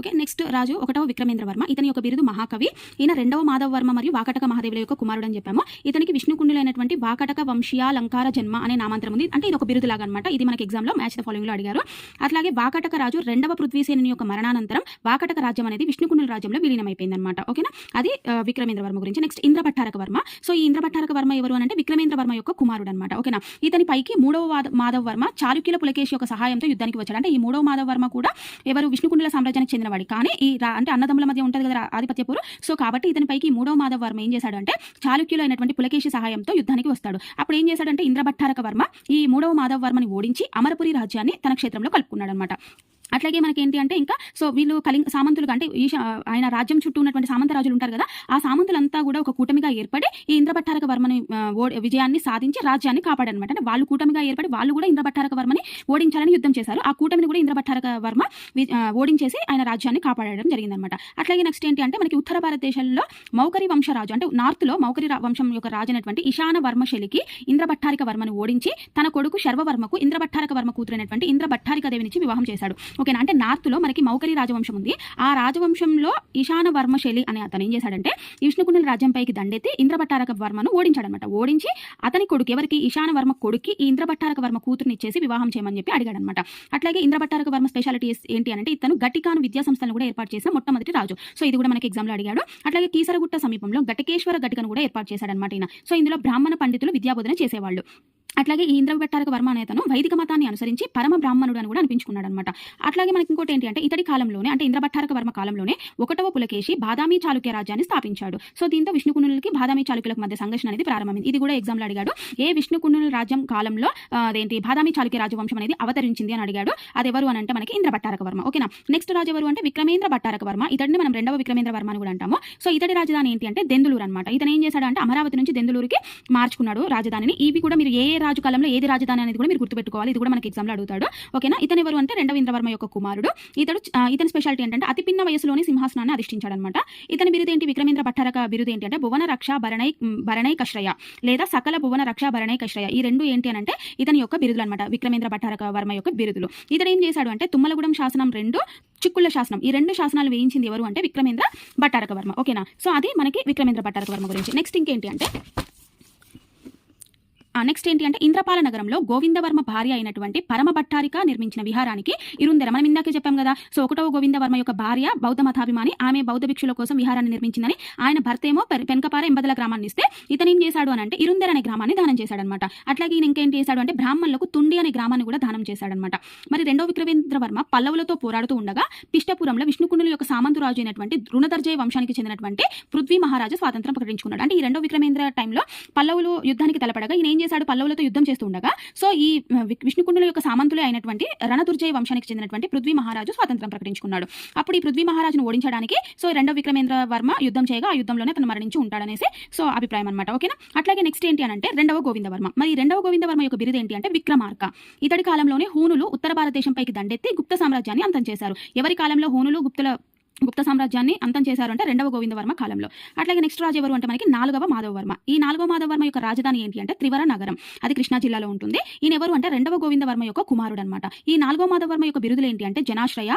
Okay next రాజు ఒకటవ విక్రమేంద్ర వర్మ ఇతని యొక్క బిరుదు మహాకవి. ఈయన రెండవ మాధవ వర్మ మరియు వాకటక మహాదేవుల యొక్క కుమారుడు అని చెప్పాము. ఇతనికి విష్ణుకుండులైనటువంటి వాకటక వంశీయాలంకార జన్మ అనే నామాంతరం ఉంది. అంటే ఇది ఒక బిరుదు లాగా అనమాట ఇది మనకి ఎగ్జామ్లో మ్యాచ్ ద ఫాలోయింగ్లో అడిగారు. అట్లాగే వాకటక రాజు రెండవ పృథ్వీసేనుని యొక్క మరణానంతరం వాకటక రాజ్యం అనేది విష్ణుకుండుల రాజ్యంలో విలీనమైపోయింది అనమాట ఓకేనా? అది విక్రమేంద్ర వర్మ గురించి. నెక్స్ట్ ఇంద్రభట్టారక వర్మ సో ఈ ఇంద్రభట్టారక వర్మ ఎవరు అంటే విక్రమేంద్ర వర్మ యొక్క కుమారుడు అనమాట ఓకేనా? ఇతని పైకి మూడవ మాధవ వర్మ చాళుక్యుల పులకేశి యొక్క సహాయంతో యుద్ధానికి వచ్చాడు. అంటే ఈ మూడవ మాధవ వర్మ కూడా ఎవరు? విష్ణుకుండుల సామ్రాజ్యానికి చెందిన చెందినవాడి కానీ ఈ రా- అంటే అన్నదమ్ముల మధ్య ఉంటుంది కదా ఆధిపత్యపురం సో కాబట్టి ఇతని పైకి మూడవ మాధవ వర్మ ఏం చేశాడు అంటే చాళుక్యులు అయినటువంటి పులకేశి సహాయంతో యుద్ధానికి వస్తాడు. అప్పుడు ఏం చేశాడంటే ఇంద్రభట్టారక వర్మ ఈ మూడవ మాధవ వర్మని ఓడించి అమరపురి రాజ్యాన్ని తన క్షేత్రంలో కలుపుకున్నాడు అనమాట అట్లాగే మనకి ఏంటి అంటే ఇంకా సో వీళ్ళు కళింగ సామంతులుగా అంటే ఈ ఆయన రాజ్యం చుట్టూ ఉన్నటువంటి సామంత రాజులు ఉంటారు కదా ఆ సామంతులంతా కూడా ఒక కూటమిగా ఏర్పడి ఈ ఇంద్రభట్టారక వర్మని విజయాన్ని సాధించి రాజ్యాన్ని కాపాడనమాట అంటే వాళ్ళు కూటమిగా ఏర్పడి వాళ్ళు కూడా ఇంద్రభట్టారక వర్మని ఓడించాలని యుద్ధం చేశారు. ఆ కూటమిని కూడా ఇంద్రభట్టారక వర్మ ఓడించేసి ఆయన రాజ్యాన్ని కాపాడడం జరిగిందనమాట అట్లాగే నెక్స్ట్ ఏంటి అంటే మనకి ఉత్తర భారతదేశంలో మౌకరి వంశరాజు అంటే నార్త్లో మౌకరి వంశం యొక్క రాజు అయినటువంటి ఈశాన వర్మశైలికి ఇంద్రభట్టారిక వర్మను ఓడించి తన కొడుకు శర్వవర్మకు ఇంద్రభట్టారక వర్మ కూతురైనటువంటి ఇంద్రభట్టారిక దేవినిచ్చి వివాహం చేశాడు. ఓకేనా? అంటే నార్త్లో మనకి మౌకరి రాజవంశం ఉంది. ఆ రాజవంశంలో ఈశాన వర్మశైలి అనే అతను ఏం చేశాడంటే విష్ణుకుండల రాజ్యంపైకి దండెత్తి ఇంద్రభట్టారక వర్మను ఓడించాడనమాట. ఓడించి అతని కొడుకు ఎవరికి? ఈశాన వర్మ కొడుక్కి ఈ ఇంద్రభట్టారక వర్మ కూతురుని ఇచ్చేసి వివాహం చేయమని చెప్పి అడిగాడనమాట. అట్లాగే ఇంద్రభట్టారక వర్మ స్పెషాలిటీ ఏంటి అంటే ఇతను గట్టికాను విద్యా సంస్థలను కూడా ఏర్పాటు చేసిన మొట్టమొదటి రాజు. సో ఇది కూడా మనకి ఎగ్జామ్లో అడిగాడు. అట్లాగే కీసరగుట్ట సమీపంలో గటకేశ్వర గటికను కూడా ఏర్పాటు చేశాడనమాట ఈయన. సో ఇందులో బ్రాహ్మణ పండితులు విద్యాబోధన చేసేవాళ్ళు. అట్లాగే ఈ ఇంద్రభట్టారక వర్మ అనే అతను వైదిక మతాన్ని అనుసరించి పరమ బ్రాహ్మణుడు అని కూడా అనిపించుకున్నాడు అనమాట అట్లాగే మనకి ఇంకోటి ఏంటి అంటే ఇతడి కాలంలోనే అంటే ఇంద్రభట్టారక వర్మ కాలంలోనే ఒకటవ పులకేశి బాదామి చాళుక్య రాజ్యాన్ని స్థాపించాడు. సో దీంతో విష్ణుకుండులకి బాదామి చాళుక్యులకు మధ్య సంఘర్షణ అనేది ప్రారంభమైంది. ఇది కూడా ఎగ్జామ్లో అడిగాడు. ఏ విష్ణుకుండుల రాజ్యం కాలంలో అదేంటి బాదామి చాళుక్య రాజవంశం అనేది అవతరించింది అని అడిగాడు. అది ఎవరు అని అంటే మనకి ఇంద్రభట్టారక వర్మ. ఓకేనా? నెక్స్ట్ రాజు ఎవరు అంటే విక్రమేంద్ర భట్టారక వర్మ. ఇతడిని మనం రెండవ విక్రమేంద్ర వర్మ అని కూడా అంటాము. సో ఇతడి రాజధాని ఏంటి అంటే దెందులూరు అనమాట ఇతను ఏం చేశాడు అంటే అమరావతి నుంచి దెందులూరుకి మార్చుకున్నాడు రాజధానిని. ఇవి కూడా మీరు ఏ రాజు కాలంలో ఏది రాజధాని అనేది కూడా మీరు గుర్తుపెట్టుకోవాలి. ఇది కూడా మనకి ఎగ్జామ్లో అడుగుతాడు. ఓకేనా ఇతను ఎవరు అంటే రెండవ ఇంద్రవర్మ యొక్క కుమారుడు. ఇతడు ఇతని స్పెషాలిటీ ఏంటంటే అతి పిన్న వయసులోనే సింహాసనాన్ని అధిష్ఠించాడు అనమాట ఇతని బిరుదు ఏంటి? విక్రమేంద్ర భట్టారక బిరుదు ఏంటి అంటే భువన రక్ష భరణై భరణై కశ్రయ లేదా సకల భువన రక్ష భరణై కశ్రయ. ఈ రెండు ఏంటి అని అంటే ఇతని యొక్క బిరుదులు అనమాట విక్రమేంద్ర భట్టారక వర్మ యొక్క బిరుదులు. ఇతడు ఏం చేశాడు అంటే తుమ్మలగూడెం శాసనం రెండు చిక్కుళ్ళ శాసనం ఈ రెండు శాసనాలు వేయించింది ఎవరు అంటే విక్రమేంద్ర భట్టారక వర్మ. ఓకేనా సో అది మనకి విక్రమేంద్ర భట్టారక వర్మ గురించి. నెక్స్ట్ ఇంకేంటి అంటే నెక్స్ట్ ఏంటి అంటే ఇంద్రపాల నగరంలో గోవిందవర్మ భార్య అయినటువంటి పరమ భట్టారిక నిర్మించిన విహారానికి ఇరుందెర. మనం ఇందాకే చెప్పాం కదా. సో ఒకటవ గోవిందవర్మ యొక్క భార్య బౌద్ధ మతాభిమాని ఆమె బౌద్ధ భిక్షుల కోసం విహారాన్ని నిర్మించిందని ఆయన భర్త ఏమో పెనకపార ఎంబదల గ్రామాన్ని ఇస్తే ఇతను ఏం చేశాడు అని అంటే ఇరుందెర అనే గ్రామాన్ని దానం చేశాడనమాట. అట్లాగే ఈయన ఇంకేం చేశాడు అంటే బ్రాహ్మణులకు తుండి అనే గ్రామాన్ని కూడా దానం చేశాడనమాట. మరి రెండవ విక్రమేంద్రవర్మ పల్లవులతో పోరాడుతూ ఉండగా పిష్టపురంలో విష్ణుకుండుల యొక్క సామంతు రాజు అయినటువంటి రుణదర్జయ వంశానికి చెందినటువంటి పృథ్వీ మహారాజు స్వాతంత్రం ప్రకటించుకున్నాడు. అంటే ఈ రెండో విక్రమేంద్ర టైంలో పల్లవులు యుద్ధానికి తలపడగా ఈయన ఏం చేశాడు పల్లవులతో యుద్ధం చేస్తుండగా సో ఈ విష్ణుకుండుల యొక్క సామంతులే అయినటువంటి రణదుర్జయ వంశానికి చెందినటువంటి పృథ్వీ మహారాజు స్వాతంత్రం ప్రకటించుకున్నాడు. అప్పుడు ఈ పృథ్వీ మహారాజును ఓడించడానికి సో రెండవ విక్రమేంద్ర వర్మ యుద్ధం చేయగా ఆ యుద్ధంలోనే తను మరణించి ఉంటాడనేసి సో అభిప్రాయం అనమాట ఓకేనా? అట్లాగే నెక్స్ట్ ఏంటి అని అంటే రెండవ గోవిందవర్మ మరి రెండవ రెండవ గోవిందవర్మ యొక్క బిరుదు ఏంటి అంటే విక్రమార్క. ఇతడి కాలంలోనే హూనులు ఉత్తర భారతదేశంపైకి దండెత్తి గుప్త సామ్రాజ్యాన్ని అంతం చేశారు. ఎవరి కాలంలో హూనులు గుప్తుల గుప్త సామ్రాజ్యాన్ని అంతం చేశారు అంటే రెండవ గోవిందవర్మ కాలంలో. అట్లాగే నెక్స్ట్ రాజు ఎవరు అంటే మనకి నాలుగవ మాధవవర్మ. ఈ నాలుగవ మాధవవర్మ యొక్క రాజధాని ఏంటి అంటే త్రివర నగరం. అది కృష్ణా జిల్లాలో ఉంటుంది. ఈయన ఎవరు అంటే రెండవ గోవిందవర్మ యొక్క కుమారుడు అనమాట ఈ నాలుగవ మాధవవర్మ యొక్క బిరుదులు ఏంటి అంటే జనాశ్రయ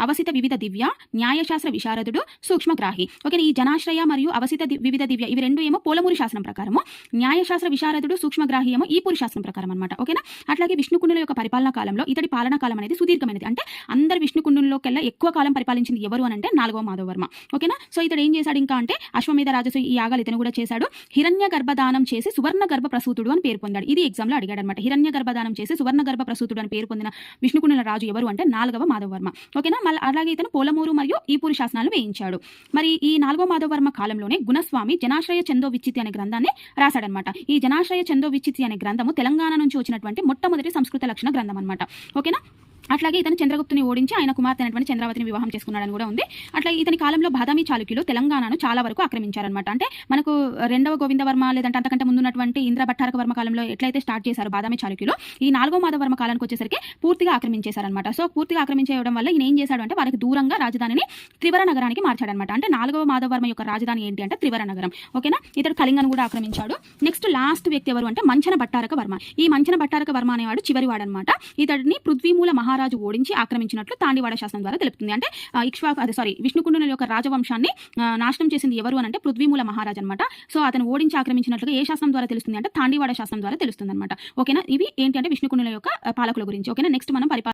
అవసిత వివిధ దివ్య న్యాయశాస్త్ర విశారదుడు సూక్ష్మగ్రాహి. ఓకే ఈ జనాశ్రయ మరియు అవసిత వివిధ దివ్య ఇవి రెండు ఏమో పోలమూరి శాసనం ప్రకారము. న్యాయశాస్త్ర విశారదుడు సూక్ష్మగ్రాహి ఏమో ఈ పూరి శాస్త్రం ప్రకారం అనమాట ఓకేనా? అట్లాగే విష్ణుకుండుల యొక్క పరిపాలనా కాలంలో ఇతడి పాలనా కాలం అనేది సుదీర్ఘమైనది. అంటే అందరు విష్ణుకుండుల్లోకెల్లా ఎక్కువ కాలం పరిపాలించింది ఎవరు అని అంటే నాలుగవ మాధవవర్మ. ఓకేనా? సో ఇతడు ఏం చేశాడు ఇంకా అంటే అశ్వమేధ రాజసు ఈ యాగాలు ఇతను కూడా చేశాడు. హిరణ్య గర్భదానం చేసి సువర్ణ గర్భ ప్రసూతుడు అని పేరు పొందాడు. ఇది ఎగ్జామ్లో అడిగాడు అనమాట హిరణ్య గర్భదానం చేసి సువర్ణ గర్భ ప్రసూతుడు అని పేరు పొందిన విష్ణుకుండుల రాజు ఎవరు అంటే నాలుగవ మాధవర్మ ఓకేనా? మళ్ళీ అలాగే ఇతను పోలమూరు మరియు ఈపూరి శాసనాలు వేయించాడు. మరి ఈ నాలుగో మాధవవర్మ కాలంలోనే గుణస్వామి జనాశ్రయ చందో విచ్చితి అనే గ్రంథాన్ని రాశాడనమాట ఈ జనాశ్రయ చందో విచ్చితి అనే గ్రంథము తెలంగాణ నుంచి వచ్చినటువంటి మొట్టమొదటి సంస్కృత లక్షణ గ్రంథం అనమాట ఓకేనా? అట్లాగే ఇతను చంద్రగుప్తుని ఓడించి ఆయన కుమార్తె అయినటువంటి చంద్రావతిని వివాహం చేసుకున్నాడని కూడా ఉంది. అట్లాగే ఇతని కాలంలో బాదామి చాళుక్యులు తెలంగాణను చాలా వరకు ఆక్రమించారనమాట అంటే మనకు రెండవ గోవిందవర్మ లేదంటే అంతకంటే ముందున్నటువంటి ఇంద్ర భట్టారక వర్మ కాలంలో ఎట్లయితే స్టార్ట్ చేశారు బాదామి చాళుక్యులు ఈ నాలుగో మాధవర్మ కాలానికి వచ్చేసరికి పూర్తిగా ఆక్రమించేశారనమాట సో పూర్తిగా ఆక్రమించేయడం వల్ల ఈయన ఏం చేశాడు అంటే వారికి దూరంగా రాజధానిని త్రివర నగరానికి మార్చాడనమాట అంటే నాలుగవ మాధవర్మ యొక్క రాజధాని ఏంటి అంటే త్రివర నగరం. ఓకేనా? ఇతడు కళింగను కూడా ఆక్రమించాడు. నెక్స్ట్ లాస్ట్ వ్యక్తి ఎవరు అంటే మంచన భట్టారక వర్మ. ఈ మంచన భట్టారక వర్మ అనేవాడు చివరివాడనమాట ఇతడిని పృథ్వీమూల మహా మహారాజు ఓడించి ఆక్రమించినట్లు తాండివాడ శాసనం ద్వారా తెలుపుతుంది. అంటే ఇక్ష్వా అదే సారీ విష్ణుకుండల యొక్క రాజవంశాన్ని నాశనం చేసింది ఎవరు అని అంటే పృథ్వీమూల మహారాజ్ అనమాట సో అతను ఓడించి ఆక్రమించినట్లుగా ఏ శాసనం ద్వారా తెలుస్తుంది అంటే తాండివాడ శాసనం ద్వారా తెలుస్తుంది అనమాట ఓకేనా? ఇవి ఏంటి అంటే విష్ణుకుండుల యొక్క పాలకుల గురించి. ఓకేనా? నెక్స్ట్ మనం పరిపాలన